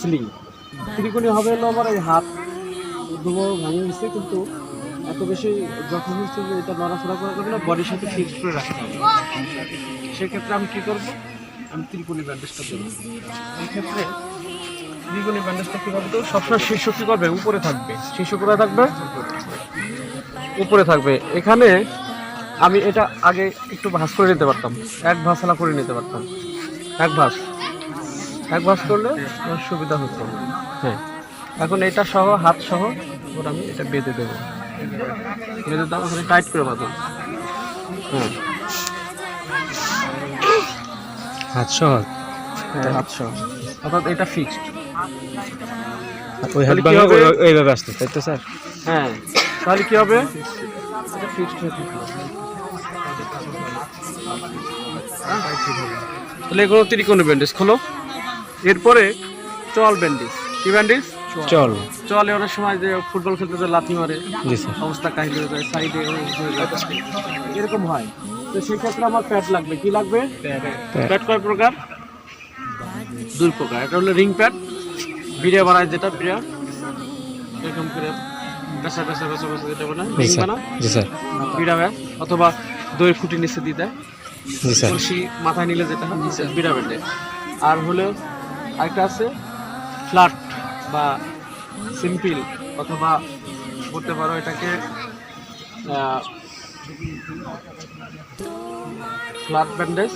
Sling ত্রিকোণী হবে হলো আমার এই হাত। দুবো ভাঙে গেছে কিন্তু এত বেশি যখন হচ্ছে যে এটা নড়াচড়া করার জন্য বডির সাথে ফিক্স করে রাখতে হবে। সেক্ষেত্রে আমি কী করব? আমি ত্রিকোণী ব্যান্ডেজটা দেবো এই ক্ষেত্রে ত্রিকোণী ব্যান্ডেজটা কীভাবে দেবো সবসময় শীর্ষ কী করবে? উপরে থাকবে। শীর্ষ করে থাকবে? উপরে থাকবে। এখানে আমি এটা আগে একটু ভাঁজ করে নিতে পারতাম। এক ভাঁসালা করে নিতে পারতাম। এক ভাঁজ। এক ভাঁজ করলে আমার সুবিধা হতো। হ্যাঁ। এখন এটা সহ হাত সহ ওটা আমি এটা বেঁধে দেবো। বেঁধে দাও ওখানে টাইট করে বাঁধো। হ্যাঁ। হাত সহ? হ্যাঁ হাত সহ। অর্থাৎ এটা ফিক্সড ওই হাত ভাঙা হবে? ওই- আসতে তাই তো স্যার? হ্যাঁ। তাহলে কি হবে? এটা ফিক্সড হয়ে থাকল। তাহলে এগুলো ত্রিকোণ ব্যান্ডেজ খোলো। এরপরে চল ব্যান্ডেজ কি ব্যান্ডেজ চল। চলে। অনেক সময় যে ফুটবল খেলতে যে লাথি মারে। অবস্থা কাহিল হয়ে যায় সাইডে এরকম হয়। তো সেই ক্ষেত্রে আমার প্যাড লাগবে। কি লাগবে? প্যাড কয় প্রকার? দুই প্রকার। একটা হলো রিং প্যাড বিড়ে বানায় যেটা বিড়া। এরকম করে পেশা পেশা পেশা পেশা যেটা বানায় রিং স্যার। বানা জি স্যার। বিড়া ব্যাগ অথবা দই খুঁটি নিচে দিয়ে দেয়। কলসি মাথায় নিলে যেটা হয় বিড়া ব্যান্ডে আর হলো আরেকটা আছে ফ্ল্যাট বা সিম্পল অথবা বলতে পারো এটাকে ফ্ল্যাট ব্যান্ডেজ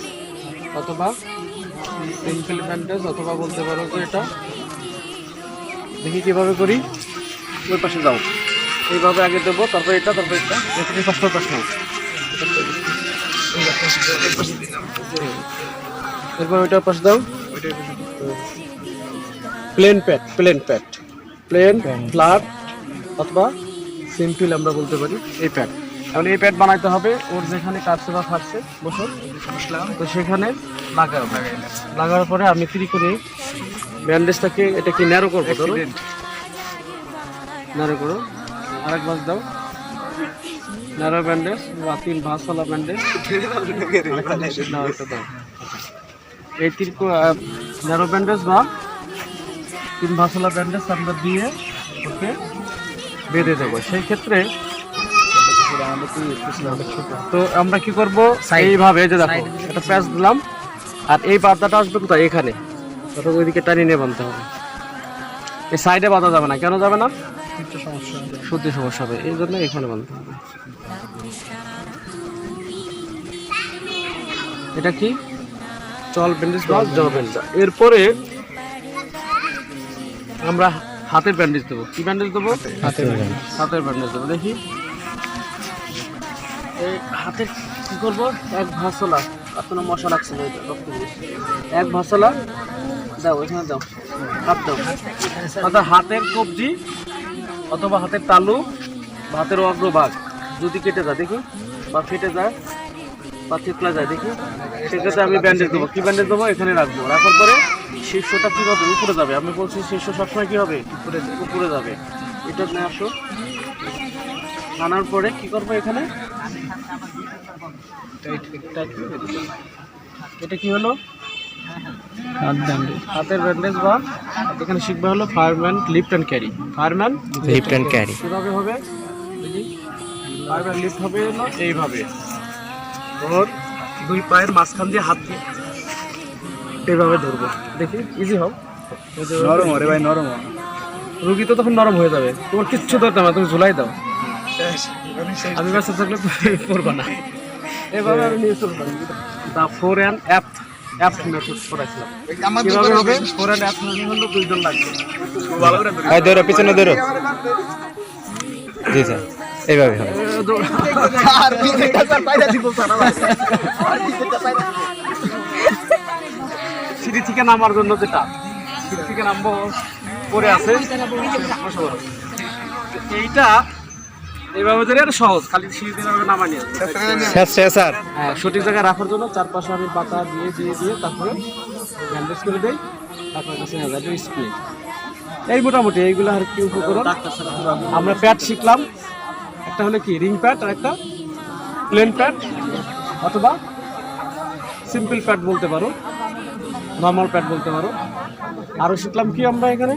অথবা সিম্পল ব্যান্ডেজ অথবা বলতে পারো যে এটা। দেখি কীভাবে করি। ওই পাশে যাও। এইভাবে আগে দেবো তারপর এটা তারপর এটা। এখানে পাশে পাশে এরপর ওইটার পাশে দাও। Plain pad plain pad plain flat অথবা সিম্পল আমরা বলতে পারি এই প্যাড এখন এই প্যাড বানাইতে হবে ওর যেখানে কাটছে বা ফাটছে বসো তো সেখানে লাগাবো লাগানোর পরে আমি ফ্রি করে ব্যান্ডেজটাকে এটা কি ন্যারো করব ধরো। ন্যারো করো। আরেক বাস দাও। ন্যারো ব্যান্ডেজ বা তিন ভাঁজওয়ালা ব্যান্ডেজ এটা দাও। এই তিন ন্যারো ব্যান্ডেজ বা তিন ভাঁজওয়ালা ব্যান্ডেজ আমরা দিয়ে ওকে বেঁধে দেবো। সেই ক্ষেত্রে তো আমরা কি করব? এইভাবে যে দেখো একটা প্যাচ দিলাম আর এই বাদ্দাটা আসবে কোথায়? এখানে। অর্থাৎ ওইদিকে টানিয়ে নিয়ে বানতে হবে। এই সাইডে বাঁধা যাবে না। কেন যাবে না? সত্যি সমস্যা হবে। এই জন্য এখানে বাঁধতে হবে। এটা কি? চল ব্যান্ডেজ বা জ ব্যান্ডেজ। এরপরে আমরা হাতের ব্যান্ডেজ দেবো। কি ব্যান্ডেজ দেবো? হাতের ব্যান্ডেজ। হাতের ব্যান্ডেজ দেবো। দেখি। এই হাতে কি করব? এক ভাসলা। আপনার মশা লাগছে না এক ভাসলা। দাও এখানে দাও। হাত দাও। অর্থাৎ হাতের কবজি অথবা হাতের তালু বা হাতের অগ্রভাগ যদি কেটে যায় দেখি বা ফেটে যায়। বা থেতলা যায় দেখি। সেক্ষেত্রে আমি ব্যান্ডেজ দেবো। কি ব্যান্ডেজ দেবো? এখানে রাখব। রাখার পরে শীর্ষটা কী হবে উপরে যাবে। আমি বলছি শীর্ষ সবসময় কী হবে? উপরে উপরে যাবে। এটা নিয়ে আসো। আনার পরে কি করব এখানে? এটা কি হলো? হাতের ব্যান্ডেজ বা এখানে শিখবে হলো fireman lift and carry fireman lift and carry কীভাবে হবে। ফায়ারম্যান লিফট হবে এইভাবে। ওর দুই পায়ের মাঝখান দিয়ে হাত দিয়ে এইভাবে ধরবো। দেখি ইজি হোক। নরম রে ভাই নরম রুগী তো তখন নরম হয়ে যাবে। তোমার কিচ্ছু ধরতে হবে না তুমি ঝুলাই দাও। আমি ব্যস্ত থাকলে করবা না। এভাবে আমি নিয়ে পারি the fore and aft aft method করেছিলাম কীভাবে হবে। ফোর অ্যান্ড অ্যাপ মেথড হলো দুইজন লাগবে। ধরো পিছনে ধরো। জি স্যার। এইভাবে হবে। সিঁড়ি থেকে নামার জন্য যেটা সিঁড়ি থেকে নামবো পরে আছে। এইটা এইভাবে ধরে আর সহজ খালি সিঁড়ি দিয়ে নামা নিয়ে। Sir sir sir. হ্যাঁ সঠিক জায়গায় রাখার জন্য চারপাশে আমি পাতা দিয়ে দিয়ে দিয়ে তারপরে ব্যান্ডেজ করে দেই আপনার কাছে নিয়ে যাবে স্প্রে। এই মোটামুটি এইগুলো আর কি উপকরণ। আমরা প্যাড শিখলাম। একটা হলো কি? রিং প্যাড আর একটা প্লেন প্যাড অথবা সিম্পল প্যাড বলতে পারো নর্মাল প্যাড বলতে পারো। আরও শিখলাম কি আমরা এখানে?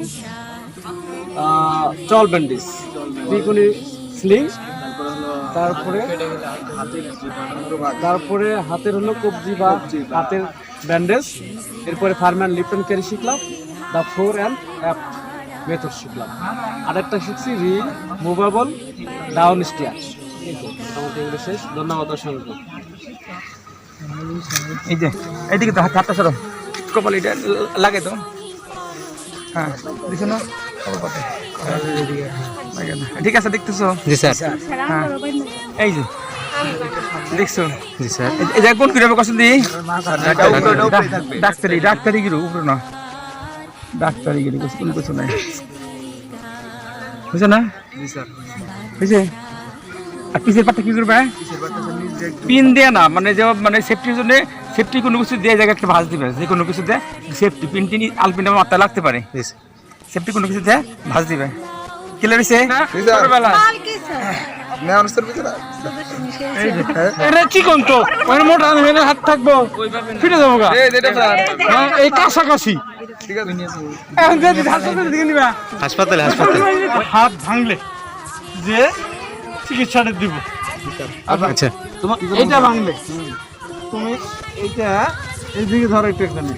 চল ব্যান্ডেজ, ত্রিকোণী স্লিং, তারপরে তারপরে হাতের হলো কবজি বা হাতের ব্যান্ডেজ, এরপরে ফার্ম ফার্ম্যান লিপটন ক্যারি শিখলাম, the fore and aft method শিখলাম। আরেকটা শিখছি রিল, মুভেবল ডাউন স্টিয়ার মোটামুটি এগুলো শেষ। ধন্যবাদ অসংখ্য। এই যে এইদিকে তো হাত হাতটা সরো। কপাল এটা লাগে তো। হ্যাঁ দেখছ না কপাল পাতে লাগে না। ঠিক আছে দেখতেছো? জি স্যার। হ্যাঁ। এই যে দেখছ? জি স্যার। এই- এই জায়গায় কোন কিরবে কষ্ট দিই ডাক্তারি। ডাক্তারি গিরো উপরে না ডাক্তারি গিরো কোন কিছু নাই। বুঝছ না? বুঝছে আর পিসের পাটটা কি করবে? পিন দিয়ে না মানে যে মানে সেফটির জন্য সেফটি কোনো কিছু দিয়ে জায়গায় একটা ভাঁজ দিবে যে কোনো কিছুতে সেফটি পিন টিন আলপিনটা মাথায় লাগতে পারে। সেফটি কোনো কিছুতে ভাঁজ দিবে। ক্লিয়ার এটা চিকন তো? ওর মোটা হাত থাকব। ফিরে যাব গা। হ্যাঁ, এই কাছাকাছি। হাসপাতালে হাসপাতালে। হাত ভাঙলে যে চিকিৎসাটা দিব। আচ্ছা। তোমার এইটা ভাঙলে তুমি এইটা এইদিকে ধরো একটু এখানে।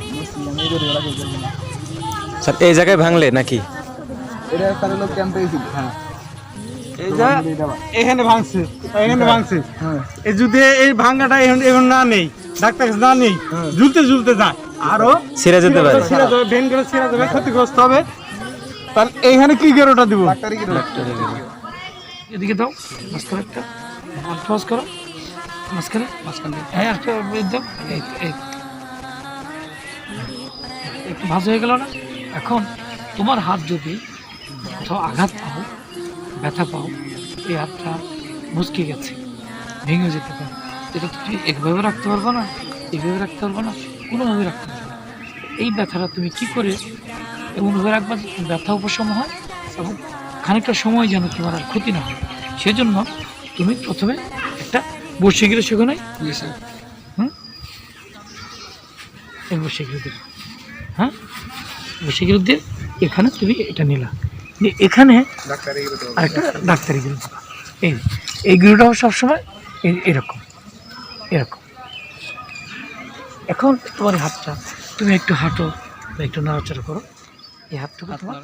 স্যার এই জায়গায় ভাঙলে নাকি? এই যে এখানে ভাঙছে এখানে ভাঙছে। এই যদি এই ভাঙাটা এখন এখন না নেই ডাক্তার না নেই ঝুলতে ঝুলতে যায়। আরও ছিঁড়ে যেতে পারে। ছিঁড়ে যাবে ভেন করে ছিঁড়ে যাবে ক্ষতিগ্রস্ত হবে। তাহলে এইখানে কি গেরোটা দিব? এদিকে দাও মাঝখানে একটা। মাছ করো মাঝখানে মাঝখানে। হ্যাঁ একটা এই দাও। এই এই। একটু ভাজ হয়ে গেল না? এখন তোমার হাত যদি কোথাও আঘাত পাও ব্যথা পাও এই হাতটা মুচকে গেছে ভেঙে যেতে পারে। এটা তো তুমি একভাবে রাখতে পারব না এইভাবে রাখতে পারব না কোনোভাবে রাখতে পারব না। এই ব্যথাটা তুমি কি করে এমনভাবে রাখবা ব্যথা উপশম হয় এবং খানিকটা সময় যেন তোমার আর ক্ষতি না হয়? সেজন্য তুমি প্রথমে একটা বসে গেলে সেখানে? হুম? এই বসে গেলে হ্যাঁ? বসে গেলে দিয়ে এখানে তুমি এটা নিলা। দিয়ে এখানে আরেকটা ডাক্তারি গ্রুপ এই এই গ্রুপটাও সবসময় এই- এরকম এরকম। এখন তোমার হাতটা তুমি একটু হাঁটো বা একটু নাড়াচাড়া করো। এই হাতটুকু তোমার